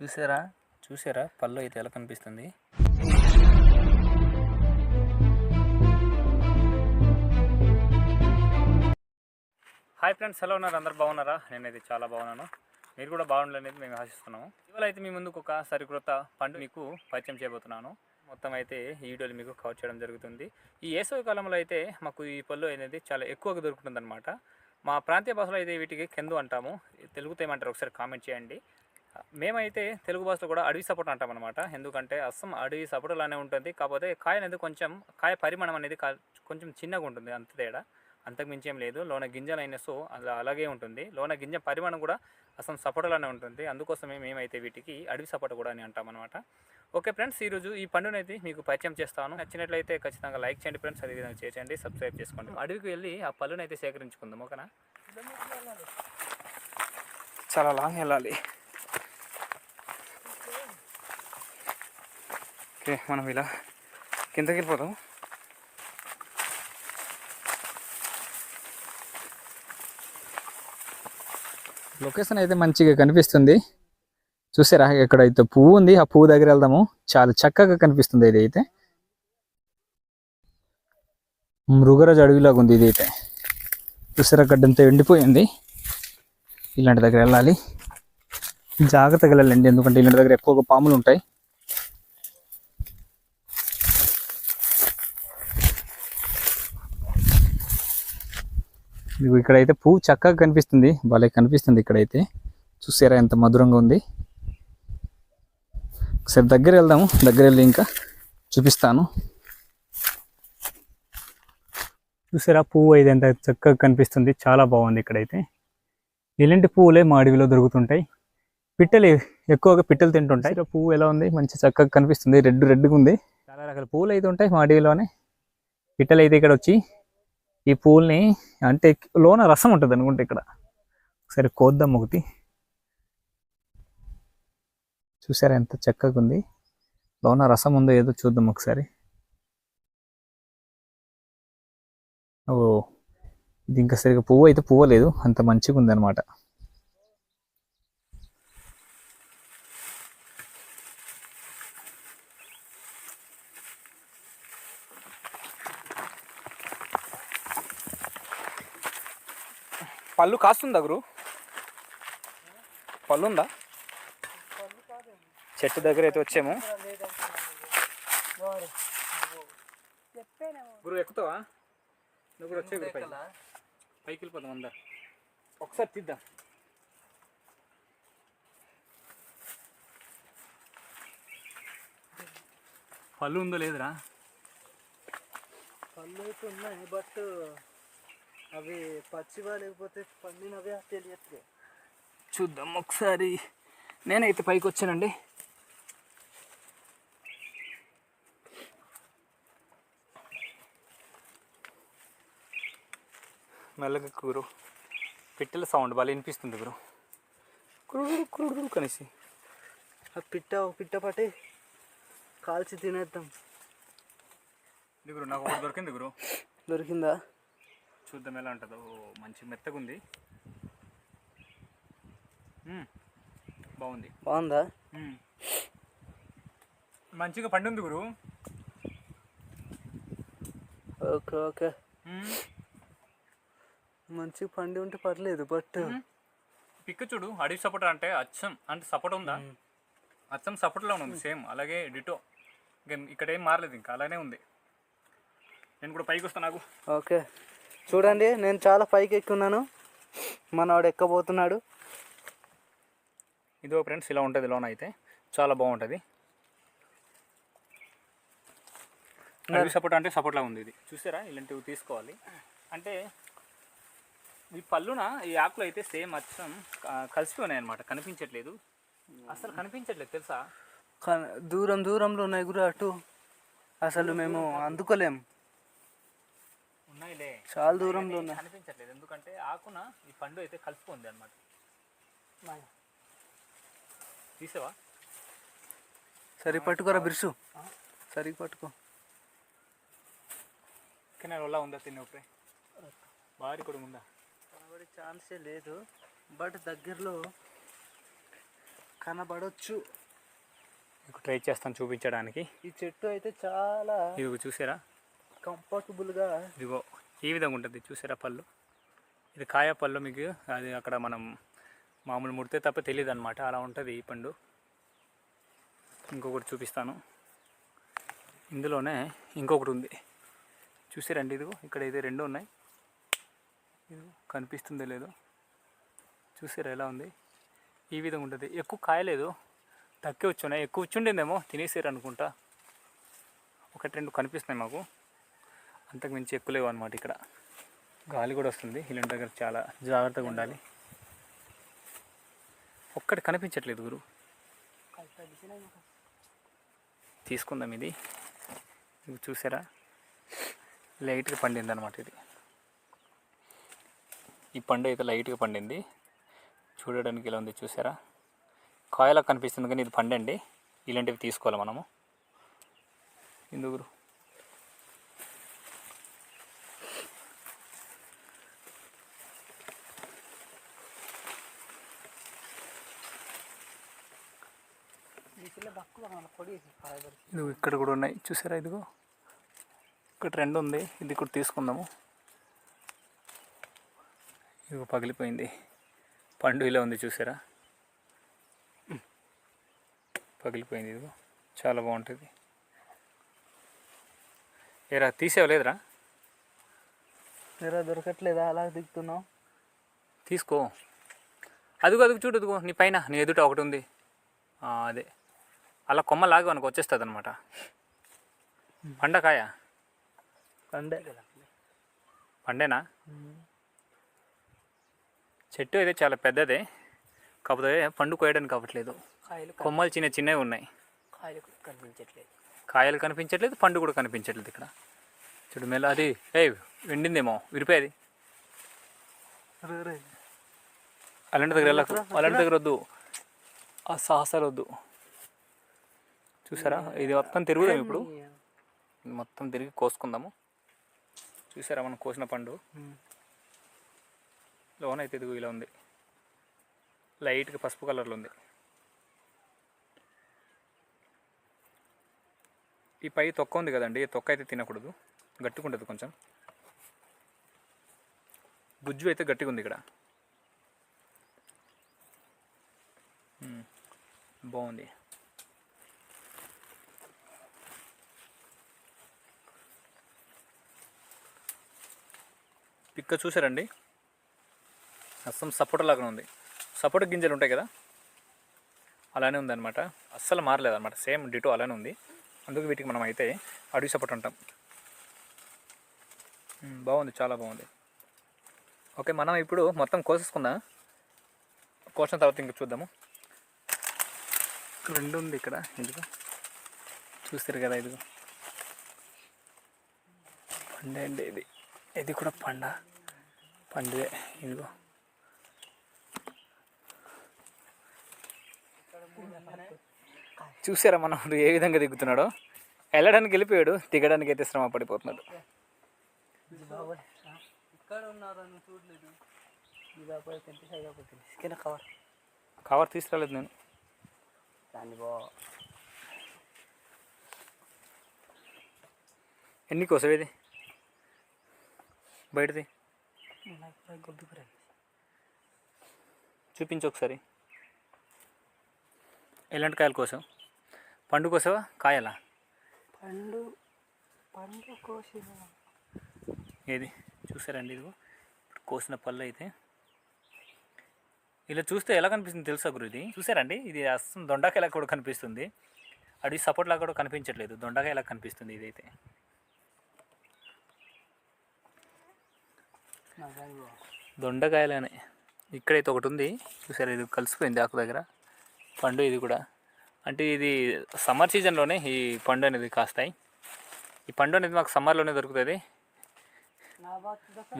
చూసారా? చూసారా? పళ్ళు అయితే ఎలా కనిపిస్తుంది? హాయ్ ఫ్రెండ్స్ ఎలా ఉన్నారు? అందరు బాగున్నారా? నేనైతే చాలా బాగున్నాను. మీరు కూడా బాగుండాలనేది మేము ఆశిస్తున్నాము. ఇవాళ అయితే మీ ముందుకు ఒక సరికృత పండు మీకు పరిచయం చేయబోతున్నాను. మొత్తం అయితే ఈ వీడియోలు మీకు కవర్ చేయడం జరుగుతుంది. ఈ వేసవి కాలంలో అయితే మాకు ఈ పళ్ళు అనేది చాలా ఎక్కువగా దొరుకుతుందనమాట మా ప్రాంతీయ భాషలో అయితే వీటికి కెందు అంటాము. తెలుగుతో ఏమంటారు ఒకసారి కామెంట్ చేయండి. మేమైతే తెలుగు భాషలో కూడా అడవి సపోటా అంటాం అనమాట ఎందుకంటే అస్సం అడవి సపోటా ఉంటుంది. కాకపోతే కాయ అనేది కొంచెం కాయ పరిమాణం అనేది కొంచెం చిన్నగా ఉంటుంది. అంత తేడా. అంతకు మించి ఏం లేదు. లోన గింజలు అయిన సో అలా అలాగే ఉంటుంది. లోన గింజ పరిమాణం కూడా అసలు సపోటాలోనే ఉంటుంది. అందుకోసమే మేమైతే వీటికి అడవి సపోర్ట్ కూడా అని అంటాం అనమాట ఓకే ఫ్రెండ్స్ ఈరోజు ఈ పండునైతే మీకు పరిచయం చేస్తాను. నచ్చినట్లయితే ఖచ్చితంగా లైక్ చేయండి ఫ్రెండ్స్. అదేవిధంగా చేయండి. సబ్స్క్రైబ్ చేసుకోండి. అడవికి వెళ్ళి ఆ పళ్ళునైతే అయితే సేకరించుకుందాం. ఓకేనా? చాలా లాంగ్ వెళ్ళాలి. ఓకే మనం ఇలా కిందకి వెళ్ళిపోదాం. లొకేషన్ అయితే మంచిగా కనిపిస్తుంది. చూసారా ఇక్కడ అయితే పువ్వు ఉంది ఆ పువ్వు దగ్గర వెళ్దాము. చాలా చక్కగా కనిపిస్తుంది ఇది అయితే. మృగరాజు అడవిలాగా ఉంది ఇది అయితే. చూసారా గడ్డంతా ఎండిపోయింది. ఇలాంటి దగ్గర వెళ్ళాలి. జాగ్రత్తగా వెళ్ళాలండి ఎందుకంటే ఇలాంటి దగ్గర ఎక్కువగా పాములు ఉంటాయి. ఇదిగో ఇక్కడైతే పువ్వు చక్కగా కనిపిస్తుంది. భలే కనిపిస్తుంది ఇక్కడైతే. చూసారా ఎంత మధురంగా ఉంది. ఒకసారి దగ్గర వెళ్దాము. దగ్గర వెళ్ళి ఇంకా చూపిస్తాను. చూసారా? పువ్వు అయితే ఎంత చక్కగా కనిపిస్తుంది. చాలా బాగుంది ఇక్కడైతే. ఇలాంటి పువ్వులే మా అడవిలో దొరుకుతుంటాయి. పిట్టలు ఎక్కువగా పిట్టలు తింటుంటాయి. ఇక్కడ పువ్వు ఎలా ఉంది? మంచి చక్కగా కనిపిస్తుంది. రెడ్ రెడ్గా ఉంది. చాలా రకాల పువ్వులు అయితే ఉంటాయి మా అడవిలోనే. పిట్టలు అయితే ఇక్కడ వచ్చి ఈ పూల్ని అంటే లోన రసం ఉంటుంది అనుకుంటే ఇక్కడ. ఒకసారి కోద్దాం ఒకటి. చూసారా ఎంత చక్కగా ఉంది. లోన రసం ఉందో ఏదో చూద్దాం ఒకసారి. ఓ ఇది ఇంకా సరిగా పువ్వు అయితే పువ్వలేదు. అంత మంచిగా ఉంది పళ్ళు కాస్తుందా గురు? పళ్ళు ఉందా చెట్టు దగ్గర అయితే వచ్చాము. గురు ఎక్కుతావా? నువ్వు కూడా వచ్చే గురు పైకి. పైకి వెళ్ళిపోదాం అందరు. ఒకసారి తీద్దాం. పళ్ళు ఉందో లేదురా? పళ్ళు అయితే ఉన్నాయి బట్ అవి పచ్చివా లేకపోతే పండినవే తెలియట్లేదు చూద్దాం ఒకసారి. నేనైతే పైకి వచ్చానండి. మెల్లగా గురు పిట్టల సౌండ్ బాగా వినిపిస్తుంది గురు కురుడు కురుడు కనేసి. ఆ పిట్ట ఒక పిట్ట పట్టి కాల్చి తినేద్దాం. గురు నాకు దొరికింది గురు దొరికిందా? చూద్దాం ఎలా ఉంటుందో. మంచి మెత్తగా ఉంది. బాగుంది. బాగుందా. మంచిగా పండుంది గురు. Okay okay. మంచిగా పండి ఉంటే పర్లేదు బట్ పిక్క చూడు అడవి సపోటా అంటే అచ్చం. అంటే సపోటా ఉందా? అచ్చం సపోటాలో ఉంది సేమ్. అలాగే డిటో. ఇంకా ఇక్కడ ఏం మారలేదు ఇంకా అలానే ఉంది. నేను కూడా పైకి వస్తాను నాకు. ఓకే. చూడండి నేను చాలా పైకి ఎక్కున్నాను. మనవాడు ఎక్కబోతున్నాడు. ఇదో ఫ్రెండ్స్ ఇలా ఉంటుంది లోన అయితే చాలా బాగుంటుంది. అడవి సపోటా అంటే సపోటా ఉంది ఇది. చూసారా? ఇలాంటివి తీసుకోవాలి. అంటే ఈ పళ్ళున ఈ ఆకులు అయితే సేమ్ అచ్చం కలిసిపోయినాయి అనమాట కనిపించట్లేదు. అసలు కనిపించట్లేదు తెలుసా? దూరం దూరంలో ఉన్నాయి గురు అటు. అసలు మేము అందుకోలేం. ఉన్నాయిలే. చాలా దూరంలో ఉన్నాయి. కనిపించట్లేదు. ఎందుకంటే ఆకున ఈ పండు అయితే కలిసిపోయింది అనమాట తీసావా? సరి పట్టుకోరా బిర్సు. సరి పట్టుకో. కానీ వల్ల ఉందా తిన్న ఉప్పే? భారీ కూడా ఉందా? కనబడే ఛాన్సే లేదు. బట్ దగ్గరలో కనబడొచ్చు. మీకు ట్రై చేస్తాను చూపించడానికి. ఈ చెట్టు అయితే చాలా ఇది చూసారా? కంఫర్టబుల్గా ఇదిగో ఈ విధంగా ఉంటుంది చూసారా పళ్ళు? ఇది కాయ పళ్ళు మీకు అది అక్కడ మనం మామూలు ముడితే తప్ప తెలియదు అనమాట అలా ఉంటుంది ఈ పండు. ఇంకొకటి చూపిస్తాను. ఇందులోనే ఇంకొకటి ఉంది. చూసారండి ఇదిగో ఇక్కడ ఇది రెండు ఉన్నాయి. ఇదిగో కనిపిస్తుందో లేదో. చూసారా ఎలా ఉంది? ఈ విధంగా ఉంటుంది. ఎక్కువ కాయలేదు తక్కువ వచ్చున్నాయి ఎక్కువ వచ్చుండేదేమో తినేసారు అనుకుంటా. ఒకటి రెండు కనిపిస్తున్నాయి మాకు. అంతకు మించి ఎక్కువ లేవు అనమాట ఇక్కడ. గాలి కూడా వస్తుంది. ఇలాంటి దగ్గర చాలా జాగ్రత్తగా ఉండాలి. ఒక్కటి కనిపించట్లేదు గురు. తీసుకుందాం ఇది. ఇది చూసారా? లైట్గా పండింది అనమాట ఇది. ఈ పండు అయితే లైట్గా పండింది. చూడడానికి ఇలా ఉంది చూసారా? కాయలా కనిపిస్తుంది కానీ ఇది పండండి. ఇలాంటివి తీసుకోవాలి మనము. ఎందుకు ఇదిగో? ఇక్కడ కూడా ఉన్నాయి. చూసారా ఇదిగో? ఇక్కడ రెండు ఉంది. ఇది కూడా తీసుకుందాము. ఇదిగో పగిలిపోయింది. పండు ఇలా ఉంది చూసారా? పగిలిపోయింది ఇదిగో. చాలా బాగుంటుంది. ఏరా తీసేవలేదురా మీరా దొరకట్లేదా? అలా దిగుతున్నావు. తీసుకో. అదిగో అదిగో చూడు అదిగో. నీ పైన నీ ఎదుట ఒకటి ఉంది. ఆ, అదే. అలా కొమ్మ లాగా మనకు వచ్చేస్తుంది అనమాట పండకాయ? కండే పండేనా? చెట్టు అయితే చాలా పెద్దదే. కాకపోతే పండు కోయడానికి అవ్వట్లేదు. కొమ్మలు చిన్న చిన్నవి ఉన్నాయి. కాయలు కనిపించట్లేదు. కాయలు కనిపించట్లేదు పండు కూడా కనిపించట్లేదు ఇక్కడ. చూడు మెల్ల అది. ఏ వెండిందేమో విరిపోయేది. అలాంటి దగ్గర వెళ్ళకు. అలాంటి దగ్గర వద్దు. ఆ సాహసాలు వద్దు. చూసారా? ఇది మొత్తం తిరుగుదాం ఇప్పుడు. ఇది మొత్తం తిరిగి కోసుకుందాము. చూసారా మనం కోసిన పండు? లోన అయితే ఇదిగో ఇలా ఉంది. లైట్గా పసుపు కలర్లో ఉంది. ఈ పై తొక్క ఉంది కదండి ఈ తొక్క అయితే తినకూడదు. గట్టిగా ఉంటుంది కొంచెం. గుజ్జు అయితే గట్టిగా ఉంది ఇక్కడ. మ్మ్. బాగుంది. పిక్క చూసారండి? అస్సం సపోటా లాగా ఉంది. సపోటా గింజలు ఉంటాయి కదా? అలానే ఉందన్నమాట. అస్సలు మారలేదన్నమాట. సేమ్ డిటో అలానే ఉంది. అందుకు వీటికి మనం అయితే అడవి సపోటా అంటాం. బాగుంది. చాలా బాగుంది. ఓకే మనం ఇప్పుడు మొత్తం కోసేసుకుందాం? కోసిన తర్వాత ఇంకా చూద్దాము. రెండు ఉంది ఇక్కడ. ఇదిగో చూస్తారు కదా ఇదిగో. పండే అండి ఇది. ఇది కూడా పండ. పండుదే ఇదిగో. చూసారా మనం ఏ విధంగా దిగుతున్నాడో? వెళ్ళడానికి వెళ్ళిపోయాడు దిగడానికి అయితే శ్రమ పడిపోతున్నాడు. కవర్ కవర్ తీసుకురాలేదు నేను. ఎన్ని కోసవేది బయటది. చూపించు ఒకసారి. ఎలాంటి కాయల కోసం పండు కోసవా? కాయలా? పండు పండు కోసిన. ఏది? చూసారండి ఇప్పుడు కోసిన పళ్ళు అయితే. ఇలా చూస్తే ఎలా కనిపిస్తుంది తెలుసా గురు ఇది? చూసారండి? ఇది అస్సం దొండకాయలా కూడా కనిపిస్తుంది. అడవి సపోర్ట్లా కూడా కనిపించట్లేదు. దొండకాయలా కనిపిస్తుంది ఇదైతే. దొండకాయలనే. ఇక్కడైతే ఒకటి ఉంది. చూసారా ఇది కలిసిపోయింది ఆకు దగ్గర. పండు ఇది కూడా. అంటే ఇది సమ్మర్ సీజన్లోనే ఈ పండు అనేది కాస్తాయి. ఈ పండు అనేది మాకు సమ్మర్లోనే దొరుకుతుంది.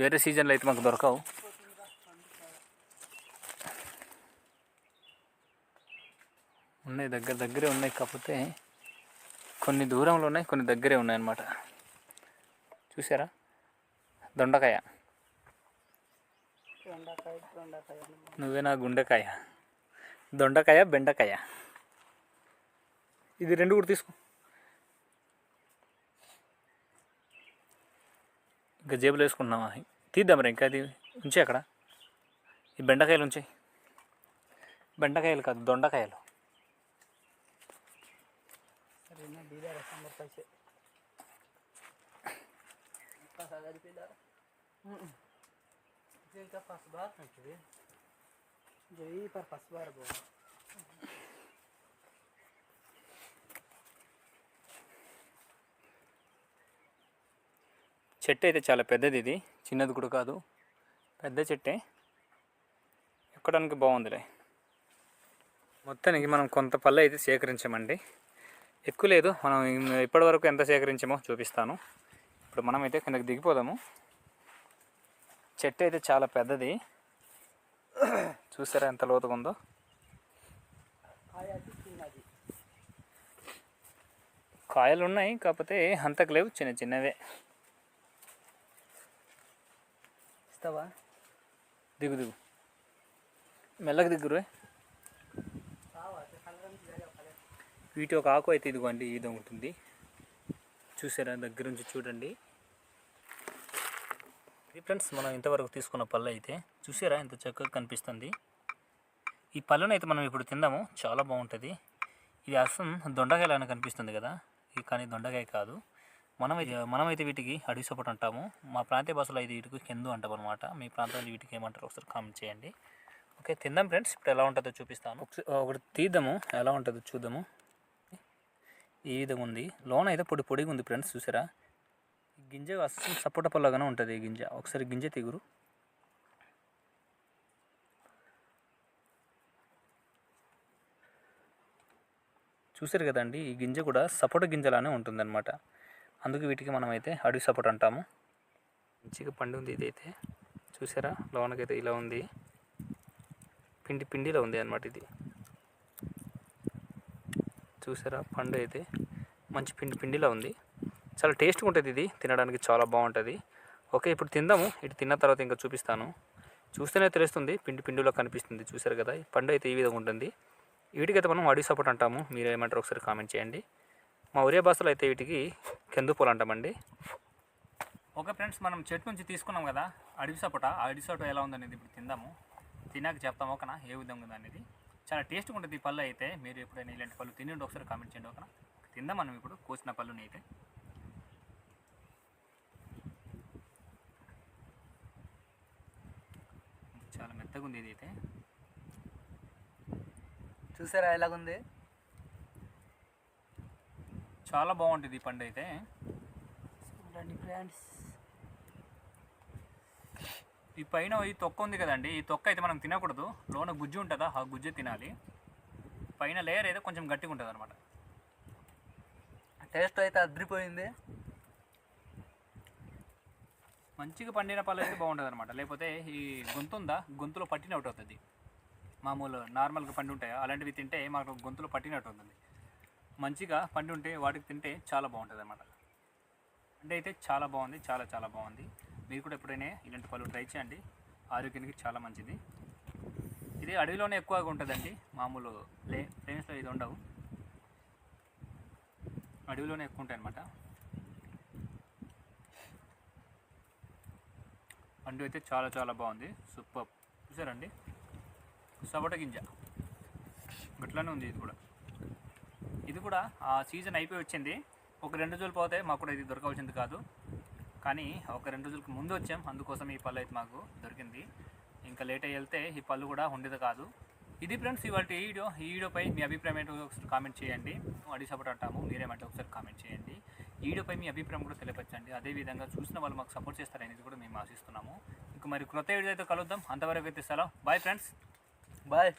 వేరే సీజన్లో అయితే మాకు దొరకవు. ఉన్నాయి దగ్గర దగ్గరే ఉన్నాయి కాకపోతే కొన్ని దూరంలో ఉన్నాయి కొన్ని దగ్గరే ఉన్నాయి అన్నమాట చూసారా? దొండకాయ. నువ్వే నా గుండెకాయ. దొండకాయ బెండకాయ. ఇది రెండు కూడా తీసుకో. ఇంకా జేబులో వేసుకుంటున్నామా తీద్దాం రా ఇంకా అది ఉంచి అక్కడ. ఈ బెండకాయలు ఉంచి. బెండకాయలు కాదు దొండకాయలు. डीलर है हमारे पैसे पैसा गाड़ी पे डाल जे का पास बार नहीं थे जो ही पर पास बार बोल చెట్టు అయితే చాలా పెద్దది ఇది చిన్నది కూడా కాదు పెద్ద చెట్టే ఎక్కడానికి బాగుందిలే మొత్తానికి మనం కొంత పళ్ళు అయితే సేకరించామండి ఎక్కువ లేదు మనం ఇప్పటివరకు ఎంత సేకరించామో చూపిస్తాను ఇప్పుడు మనం అయితే కిందకి దిగిపోదాము చెట్టు అయితే చాలా పెద్దది. చూసారా ఎంత లోతుగా ఉందో? కాయలు ఉన్నాయి కాకపోతే అంతకు లేవు చిన్న చిన్నవే. ఇస్తావా? దిగు దిగు. మెల్లకి దిగురు వీటి ఒక ఆకు అయితే ఇదిగోండి ఇది ఉంటుంది చూసారా దగ్గర నుంచి చూడండి. ఇది ఫ్రెండ్స్ మనం ఇంతవరకు తీసుకున్న పళ్ళు అయితే చూసారా? ఎంత చక్కగా కనిపిస్తుంది. ఈ పళ్ళను అయితే మనం ఇప్పుడు తిందాము. చాలా బాగుంటుంది. ఇది అసం దొండకాయలాగా కనిపిస్తుంది కదా. ఇది కానీ దొండకాయ కాదు. మనం అయితే మనమైతే వీటికి అడవి సపోర్ట్ అంటాము. మా ప్రాంతీయ భాషలో అయితే వీటికి కెందు అంటాం అనమాట మీ ప్రాంతంలో వీటికి ఏమంటారు ఒకసారి కామెంట్ చేయండి. ఓకే తిందాం ఫ్రెండ్స్. ఇప్పుడు ఎలా ఉంటుందో చూపిస్తాను. ఒకటి తీద్దాము. ఎలా ఉంటుందో చూద్దాము. ఈ విధంగా ఉంది. లోన అయితే పొడి పొడిగా ఉంది ఫ్రెండ్స్. చూసారా? గింజ అస్సలు సపోటా పళ్ళగానే ఉంటుంది ఈ గింజ. ఒకసారి గింజ తిగురు. చూసారు కదండి ఈ గింజ కూడా సపోటా గింజలానే ఉంటుందన్నమాట. అందుకు వీటికి మనం అయితే అడవి సపోటా అంటాము. మంచిగా పండు ఉంది ఇదైతే. చూసారా లోనకైతే ఇలా ఉంది. పిండి పిండిలో ఉంది అనమాట ఇది. చూసారా పండు అయితే మంచి పిండి పిండిలో ఉంది. చాలా టేస్ట్గా ఉంటుంది ఇది తినడానికి చాలా బాగుంటుంది ఓకే ఇప్పుడు తిందాము. ఇటు తిన్న తర్వాత ఇంకా చూపిస్తాను. చూస్తేనే తెలుస్తుంది పిండి పిండిలో కనిపిస్తుంది. చూసారు కదా ఈ పండు అయితే ఈ విధంగా ఉంటుంది వీటికైతే మనం అడవి సపోర్ట్ అంటాము. మీరు ఏమంటారు ఒకసారి కామెంట్ చేయండి. మా ఒరే భాషలో అయితే వీటికి కెందు పూలు అంటామండి. ఓకే ఫ్రెండ్స్ మనం చెట్టు నుంచి తీసుకున్నాం కదా అడవి సపోటా. ఆ అడవి సపోటా ఎలా ఉందనేది ఇప్పుడు తిందాము. తినాక చెప్తాం ఓకేనా? ఏ విధంగా ఉంది అనేది చాలా టేస్ట్గా ఉంటుంది ఈ పళ్ళు అయితే. మీరు ఎప్పుడైనా ఇలాంటి పళ్ళు తినండి ఒకసారి కామెంట్ చేయండి ఓకేనా? తిందాం మనం ఇప్పుడు కోసిన పళ్ళుని అయితే చాలా మెత్తగా ఉంది ఇది అయితే. చూసారా ఎలాగుంది? చాలా బాగుంటుంది ఈ పండు అయితే. చూడండి ఫ్రెండ్స్. ఈ పైన ఈ తొక్క ఉంది కదండి ఈ తొక్క అయితే మనం తినకూడదు. లోన గుజ్జు ఉంటుందా? ఆ గుజ్జే తినాలి. పైన లేయర్ అయితే కొంచెం గట్టిగా ఉంటుంది అనమాట టేస్ట్ అయితే అద్రిపోయింది. మంచిగా పండిన పళ్ళు అయితే బాగుంటుంది అనమాట లేకపోతే ఈ గొంతు ఉందా గొంతులో పట్టినట్టు అవుతుంది. మామూలు నార్మల్గా పండి ఉంటాయి? అలాంటివి తింటే మాకు గొంతులో పట్టినట్టు ఉంటుంది మంచిగా పండి ఉంటే వాటికి తింటే చాలా బాగుంటుంది అనమాట అంటే అయితే చాలా బాగుంది చాలా చాలా బాగుంది. మీరు కూడా ఎప్పుడైనా ఇలాంటి పళ్ళు ట్రై చేయండి. ఆరోగ్యానికి చాలా మంచిది. ఇది అడవిలోనే ఎక్కువగా ఉంటుందండి. మామూలు లే ప్లేన్స్లో ఇది ఉండవు. అడవిలోనే ఎక్కువ ఉంటాయి అనమాట పండు అయితే చాలా చాలా బాగుంది. సూపర్. చూసారండి? సపోటా గింజ. గట్లనే ఉంది ఇది కూడా. ఇది కూడా ఆ సీజన్ అయిపోయి వచ్చింది. ఒక రెండు రోజులు పోతే మాకు కూడా ఇది దొరకవలసింది కాదు. కానీ ఒక రెండు రోజులకు ముందు వచ్చాం. అందుకోసం ఈ పళ్ళు అయితే మాకు దొరికింది. ఇంకా లేట్ అయ్యి వెళ్తే ఈ పళ్ళు కూడా ఉండేది కాదు. ఇది ఫ్రెండ్స్ ఇవాళ ఈ వీడియో. ఈ వీడియోపై మీ అభిప్రాయం ఏంటో ఒకసారి కామెంట్ చేయండి. అడి సపోర్ట్ అంటాము. మీరేమంటే ఒకసారి కామెంట్ చేయండి. ఈ వీడియోపై మీ అభిప్రాయం కూడా తెలియపరచండి. అదేవిధంగా చూసిన వాళ్ళు మాకు సపోర్ట్ చేస్తారనేది కూడా మేము ఆశిస్తున్నాము. ఇంకా మరి క్రొత్త వీడియో అయితే కలుద్దాం. అంతవరకు అయితే సెలవు. Bye friends bye